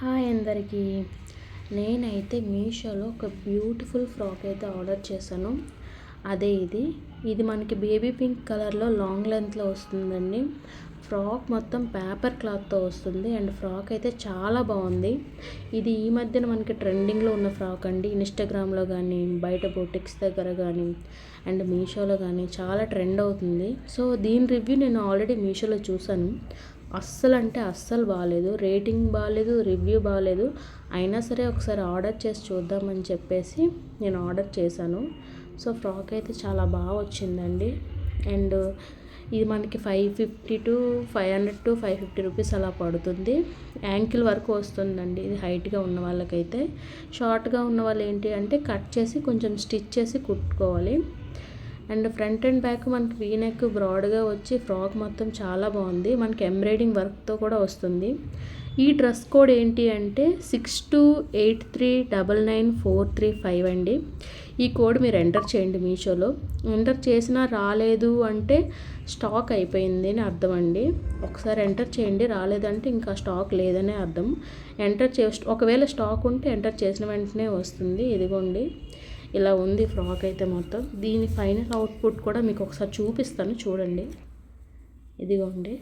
Hi అందరికీ. నేనైతే మీషోలో ఒక బ్యూటిఫుల్ ఫ్రాక్ అయితే ఆర్డర్ చేశాను. అదే ఇది. ఇది మనకి బేబీ పింక్ కలర్లో లాంగ్ లెంత్లో వస్తుందండి. ఫ్రాక్ మొత్తం పేపర్ క్లాత్తో వస్తుంది. అండ్ ఫ్రాక్ అయితే చాలా బాగుంది. ఇది ఈ మధ్యన మనకి ట్రెండింగ్లో ఉన్న ఫ్రాక్ అండి. ఇన్స్టాగ్రామ్లో కానీ బయట బొటిక్స్ దగ్గర కానీ అండ్ మీషోలో కానీ చాలా ట్రెండ్ అవుతుంది. సో దీని రివ్యూ నేను ఆల్రెడీ మీషోలో చూశాను. అస్సలు అంటే అస్సలు బాగాలేదు రేటింగ్ బాగాలేదు రివ్యూ బాగాలేదు అయినా సరే ఒకసారి ఆర్డర్ చేసి చూద్దామని చెప్పేసి నేను ఆర్డర్ చేశాను. సో ఫ్రాక్ అయితే చాలా బాగా వచ్చిందండి. అండ్ ఇది మనకి five fifty to five hundred to five fifty rupees అలా పడుతుంది. యాంకిల్ వరకు వస్తుందండి ఇది హైట్గా ఉన్న వాళ్ళకైతే. షార్ట్గా ఉన్న వాళ్ళు ఏంటి అంటే కట్ చేసి కొంచెం స్టిచ్ చేసి కుట్టుకోవాలి. అండ్ ఫ్రంట్ అండ్ బ్యాక్ మనకి వీ నెక్ బ్రాడ్గా వచ్చి ఫ్రాక్ మొత్తం చాలా బాగుంది. మనకి ఎంబ్రాయిడింగ్ వర్క్తో కూడా వస్తుంది. ఈ డ్రెస్ కోడ్ ఏంటి అంటే six two eight three double nine four three five అండి. ఈ కోడ్ మీరు ఎంటర్ చేయండి మీషోలో. ఎంటర్ చేసినా రాలేదు అంటే స్టాక్ అయిపోయింది అని అర్థం అండి. ఒకసారి ఎంటర్ చేయండి. రాలేదంటే ఇంకా స్టాక్ లేదనే అర్థం. ఎంటర్ చే ఒకవేళ స్టాక్ ఉంటే ఎంటర్ చేసిన వెంటనే వస్తుంది. ఇదిగోండి. ఇలా ఉంది ఫ్రాక్ అయితే మొత్తం. దీని ఫైనల్ అవుట్పుట్ కూడా మీకు ఒకసారి చూపిస్తాను. చూడండి. ఇదిగోండి.